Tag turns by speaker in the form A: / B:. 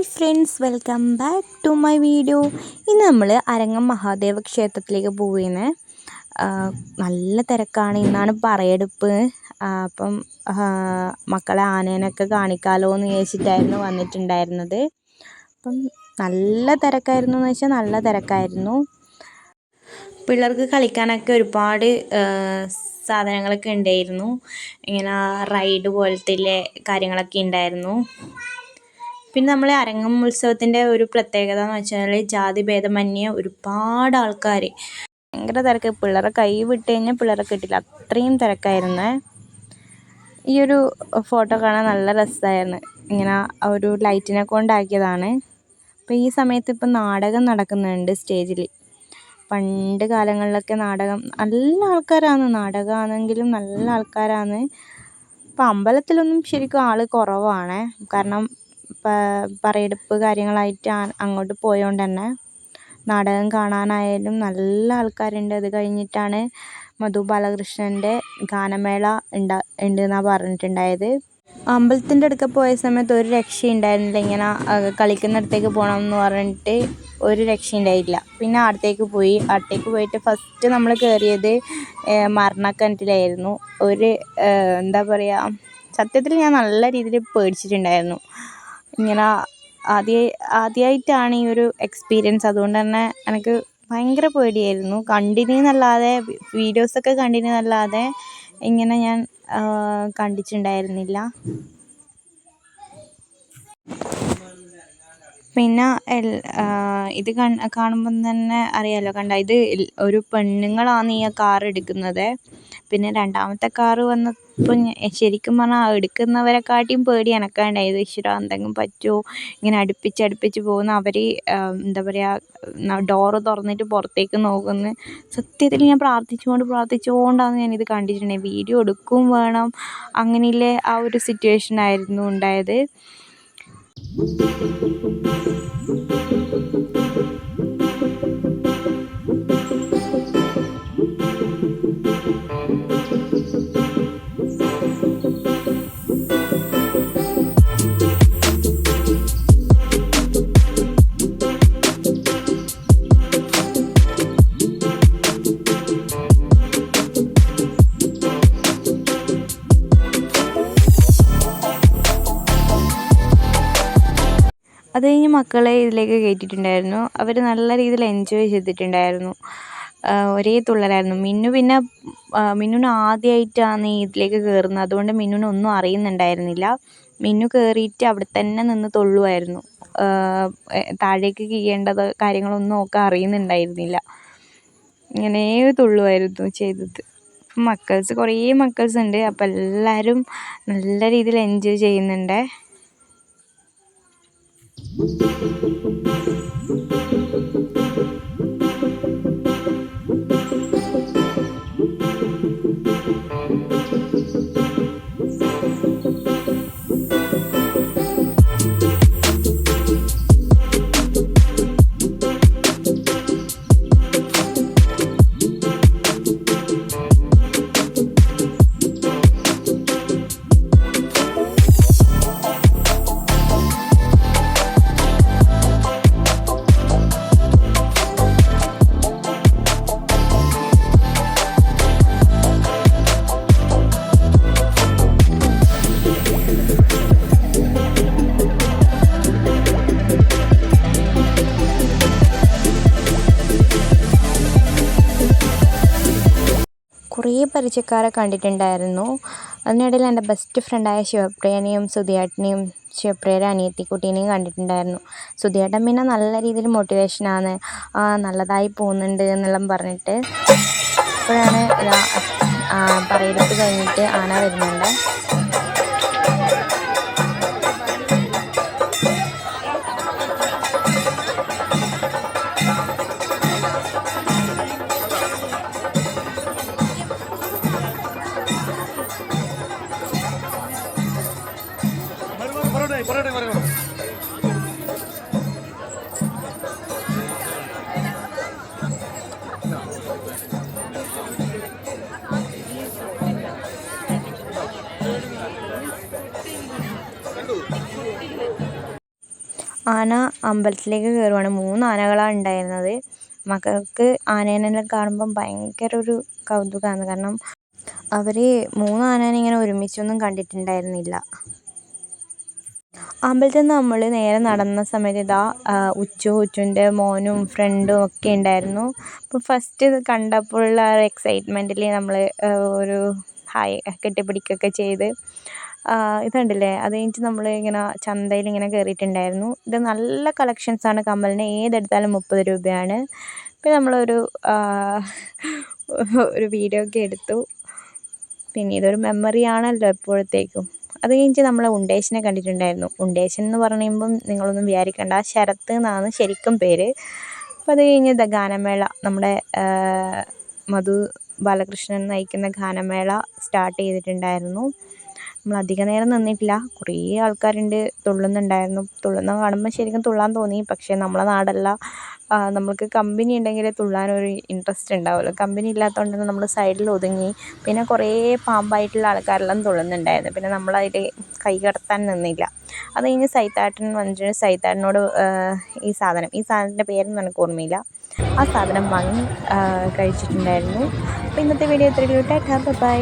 A: Hi friends welcome back to my video. ഇന്ന് നമ്മൾ അരങ്ങം മഹാദേവ ക്ഷേത്രത്തിലേക്ക് പോവുകയാണ് നല്ല തിരക്കാണ് ഇന്നാണ് പറയെടുപ്പ്. അപ്പം മക്കളെ ആനേനൊക്കെ കാണിക്കാമല്ലോ എന്ന് വിചാരിച്ചിട്ടായിരുന്നു വന്നിട്ടുണ്ടായിരുന്നത്. അപ്പം നല്ല തിരക്കായിരുന്നു എന്ന് വെച്ചാൽ നല്ല തിരക്കായിരുന്നു. പിള്ളേർക്ക് കളിക്കാനൊക്കെ ഒരുപാട് സാധനങ്ങളൊക്കെ ഉണ്ടായിരുന്നു. ഇങ്ങനെ റൈഡ് പോലത്തെ കാര്യങ്ങളൊക്കെ ഉണ്ടായിരുന്നു. പിന്നെ നമ്മളെ അരങ്ങം ഉത്സവത്തിന്റെ ഒരു പ്രത്യേകത എന്ന് വെച്ചാൽ ജാതി ഭേദമന്യേ ഒരുപാട് ആൾക്കാർ ഭയങ്കര തിരക്ക്. പിള്ളേരെ കൈ വിട്ട് കഴിഞ്ഞാൽ പിള്ളേരെ കിട്ടില്ല. അത്രയും തിരക്കായിരുന്നു. ഈ ഒരു ഫോട്ടോ കാണാൻ നല്ല രസമായിരുന്നു ഇങ്ങനെ ഒരു ലൈറ്റിനെ കൊണ്ടാക്കിയതാണ്. അപ്പോൾ ഈ സമയത്ത് ഇപ്പം നാടകം നടക്കുന്നുണ്ട് സ്റ്റേജിൽ പണ്ട് കാലങ്ങളിലൊക്കെ നാടകം നല്ല ആൾക്കാരാണ്. നാടകമാണെങ്കിലും നല്ല ആൾക്കാരാണ്. ഇപ്പം അമ്പലത്തിലൊന്നും ശരിക്കും ആൾ കുറവാണ്. കാരണം പറയെടുപ്പ് കാര്യങ്ങളായിട്ട് അങ്ങോട്ട് പോയതുകൊണ്ട് തന്നെ നാടകം കാണാനായാലും നല്ല ആൾക്കാരുണ്ട്. അത് കഴിഞ്ഞിട്ടാണ് മധു ബാലകൃഷ്ണന്റെ ഗാനമേള ഉണ്ടാ ഉണ്ട് എന്നാണ് പറഞ്ഞിട്ടുണ്ടായത്. അമ്പലത്തിന്റെ അടുക്ക പോയ സമയത്ത് ഒരു രക്ഷയും ഉണ്ടായിരുന്നില്ല ഇങ്ങനെ കളിക്കുന്നിടത്തേക്ക് പോകണം എന്ന് പറഞ്ഞിട്ട് ഒരു രക്ഷ ഉണ്ടായില്ല പിന്നെ അടുത്തേക്ക് പോയി. അടുത്തേക്ക് പോയിട്ട് ഫസ്റ്റ് നമ്മൾ കയറിയത് മരണക്കിണറ്റിലായിരുന്നു. ഒരു എന്താ പറയുക സത്യത്തിൽ ഞാൻ നല്ല രീതിയിൽ പേടിച്ചിട്ടുണ്ടായിരുന്നു. ഇങ്ങനെ ആദ്യ ആദ്യമായിട്ടാണ് ഈ ഒരു എക്സ്പീരിയൻസ് അതുകൊണ്ട് തന്നെ എനിക്ക് ഭയങ്കര പേടിയായിരുന്നു. കണ്ടിന് എന്നല്ലാതെ വീഡിയോസൊക്കെ കണ്ടിന് എന്നല്ലാതെ ഇങ്ങനെ ഞാൻ കണ്ടിട്ടുണ്ടായിരുന്നില്ല. പിന്നെ ഇത് കാണുമ്പം തന്നെ അറിയാലോ. കണ്ട ഇത് ഒരു പെണ്ണുങ്ങളാണ് ഈ കാർ എടുക്കുന്നത്. പിന്നെ രണ്ടാമത്തെ കാർ വന്നപ്പോൾ ശരിക്കും പറഞ്ഞാൽ എടുക്കുന്നവരെക്കാട്ടിയും പേടി എനക്കാണ്ടായത് ഈശ്വരാ എന്തെങ്കിലും പറ്റുമോ ഇങ്ങനെ അടുപ്പിച്ച് അടുപ്പിച്ച് പോകുന്ന അവർ എന്താ പറയുക ഡോറ് തുറന്നിട്ട് പുറത്തേക്ക് നോക്കുന്നു. സത്യത്തിൽ ഞാൻ പ്രാർത്ഥിച്ചുകൊണ്ട് പ്രാർത്ഥിച്ചുകൊണ്ടാണ് ഞാൻ ഇത് കണ്ടിട്ടുണ്ടായത്. വീഡിയോ എടുക്കും വേണം. അങ്ങനെയുള്ള ആ ഒരു സിറ്റുവേഷൻ ആയിരുന്നു ഉണ്ടായത്. Thank you. അത് കഴിഞ്ഞ് മക്കളെ ഇതിലേക്ക് കയറ്റിയിട്ടുണ്ടായിരുന്നു. അവർ നല്ല രീതിയിൽ എൻജോയ് ചെയ്തിട്ടുണ്ടായിരുന്നു. ഒരേ തുള്ളലായിരുന്നു. മിന്നു പിന്നെ മിന്നുവിന് ആദ്യമായിട്ടാണ് ഇതിലേക്ക് കയറുന്നത് അതുകൊണ്ട് മിന്നുന് ഒന്നും അറിയുന്നുണ്ടായിരുന്നില്ല. മിന്നു കയറിയിട്ട് അവിടെ തന്നെ നിന്ന് തുള്ളുമായിരുന്നു താഴേക്ക് കീഴേണ്ടത് കാര്യങ്ങളൊന്നും ഒക്കെ അറിയുന്നുണ്ടായിരുന്നില്ല. ഇങ്ങനെ തുള്ളുമായിരുന്നു ചെയ്തത്. മക്കൾസ് കുറേ മക്കൾസ് ഉണ്ട്. അപ്പോൾ എല്ലാവരും നല്ല രീതിയിൽ എൻജോയ് ചെയ്യുന്നുണ്ട്. thank you. കുറേ പരിചയക്കാരെ കണ്ടിട്ടുണ്ടായിരുന്നു. അതിനിടയിൽ എന്റെ ബെസ്റ്റ് ഫ്രണ്ടായ ശിവപ്രിയനെയും സുധിയേട്ടനെയും ശിവപ്രിയയുടെ അനിയത്തിക്കുട്ടീനെയും കണ്ടിട്ടുണ്ടായിരുന്നു. സുധിയേട്ടൻ പിന്നെ നല്ല രീതിയിൽ മോട്ടിവേഷനാണ് നല്ലതായി പോകുന്നുണ്ട് എന്നെല്ലാം പറഞ്ഞിട്ട് അപ്പോഴാണ് പറയെടുത്ത് കഴിഞ്ഞിട്ട് ആന വരുന്നുണ്ട്. ആന അമ്പലത്തിലേക്ക് കയറുവാണ് മൂന്ന് ആനകളാണ് ഉണ്ടായിരുന്നത്. മക്കൾക്ക് ആനേനെല്ലാം കാണുമ്പം ഭയങ്കര ഒരു കൗതുകമാണ് കാരണം അവർ മൂന്ന് ആനേനെ ഇങ്ങനെ ഒരുമിച്ചൊന്നും കണ്ടിട്ടുണ്ടായിരുന്നില്ല. അമ്പലത്തിൽ നിന്ന് നമ്മൾ നേരെ നടന്ന സമയത്ത് ഇതാ ഉച്ചു ഉച്ചുന്റെ മോനും ഫ്രണ്ടും ഒക്കെ ഉണ്ടായിരുന്നു. അപ്പോൾ ഫസ്റ്റ് ഇത് കണ്ടപ്പോഴുള്ള എക്സൈറ്റ്മെന്റിൽ നമ്മൾ ഒരു ഹായ് കെട്ടിപ്പിടിക്കുകയൊക്കെ ചെയ്ത് ഇത് കണ്ടില്ലേ അത് കഴിഞ്ഞിട്ട് നമ്മൾ ഇങ്ങനെ ചന്തയിൽ ഇങ്ങനെ കയറിയിട്ടുണ്ടായിരുന്നു ഇത് നല്ല കളക്ഷൻസാണ് കമ്മലിന് ഏതെടുത്താലും മുപ്പത് രൂപയാണ്. പിന്നെ നമ്മളൊരു ഒരു വീഡിയോ ഒക്കെ എടുത്തു. പിന്നെ ഇതൊരു മെമ്മറി ആണല്ലോ എപ്പോഴത്തേക്കും. അത് കഴിഞ്ഞ് നമ്മൾ ഉണ്ടേശനെ കണ്ടിട്ടുണ്ടായിരുന്നു. ഉണ്ടേശൻ എന്ന് പറയുമ്പം നിങ്ങളൊന്നും വിചാരിക്കേണ്ട. ശരത്ത് എന്നാണ് ശരിക്കും പേര്. അപ്പോൾ അത് കഴിഞ്ഞ് ഗാനമേള നമ്മുടെ മധു ബാലകൃഷ്ണൻ നയിക്കുന്ന ഗാനമേള സ്റ്റാർട്ട് ചെയ്തിട്ടുണ്ടായിരുന്നു. നമ്മൾ അധിക നേരം നിന്നിട്ടില്ല. കുറേ ആൾക്കാരുണ്ട് തുള്ളുന്നുണ്ടായിരുന്നു. തുള്ളുന്ന കാണുമ്പോൾ ശരിക്കും തുള്ളാൻ തോന്നി. പക്ഷേ നമ്മളെ നാടല്ല. നമ്മൾക്ക് കമ്പനി ഉണ്ടെങ്കിൽ തുള്ളാനൊരു ഇൻട്രസ്റ്റ് ഉണ്ടാവുമല്ലോ. കമ്പനി ഇല്ലാത്തതുകൊണ്ട് നമ്മൾ സൈഡിൽ ഒതുങ്ങി. പിന്നെ കുറേ പാമ്പായിട്ടുള്ള ആൾക്കാരെല്ലാം തുള്ളുന്നുണ്ടായിരുന്നു. പിന്നെ നമ്മളതിൽ കൈ കടത്താൻ നിന്നില്ല. അത് കഴിഞ്ഞ് സൈത്താട്ടൻ വന്നിട്ട് സൈത്താട്ടനോട് ഈ സാധനം. ഈ സാധനത്തിന്റെ പേരൊന്നും എനിക്ക് ഓർമ്മയില്ല. ആ സാധനം വാങ്ങി കഴിച്ചിട്ടുണ്ടായിരുന്നു. അപ്പോൾ ഇന്നത്തെ വീഡിയോ എത്ര ടാറ്റാ ബൈ.